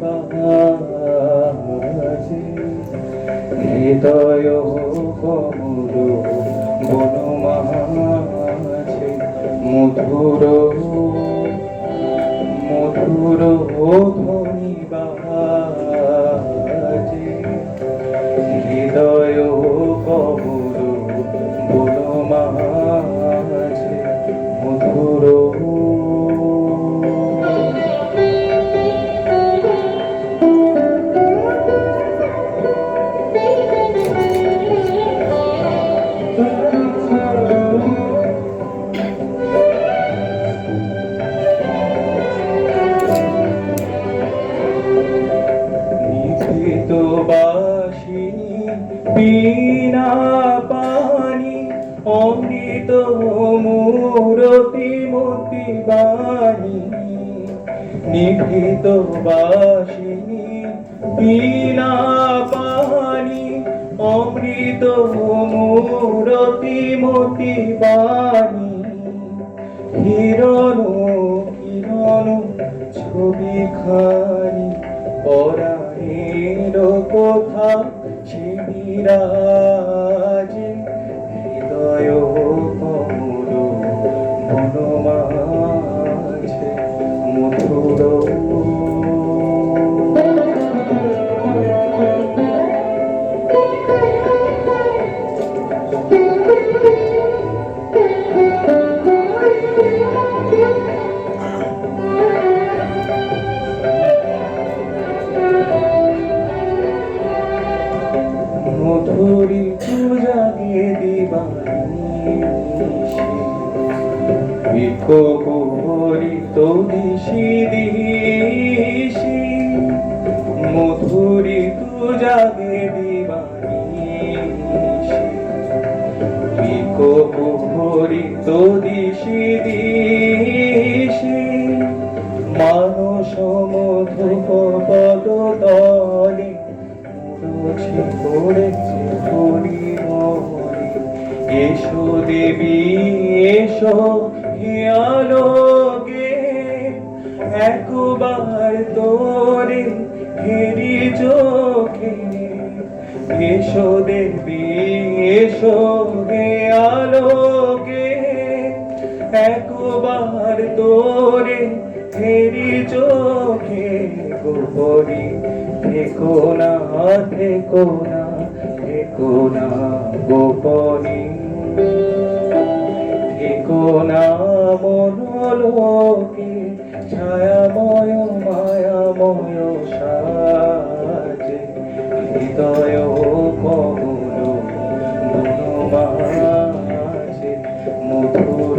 বাহাসি হৃদয় কমল বন মহাছে মধুর মধুর বাসিনী বিনা পানি অমৃত মূরতি মতি বাণী। নিভৃত বাসিনী, বিনা পানি অমৃত মূরতি মতি বাণী। হিরণ কিরণ ছবি খানি পরাণের কথা? শিবিরাজ হৃদয় দিবানি বিকো কুহরি তো দিশি দিশি মধুরী জাগে দিবানি বিকো কুহরি তো দিশি দিশি মানস মধু পদ তলে মুড়ছে পড়েছে হরি হরি এসো দেবী, এসো হে আলোকে। একবার তোরে হেরি চোখে। এসো দেবী, এসো হে আলোকে। একবার তোরে ফেরি চোখে গোপরি থেকো না থেকো না থেকো না গোপরি থেকো না মনোলোকে, ছায়াময়, মায়াময় সাজে। হৃদয় কমল মধুর মধুর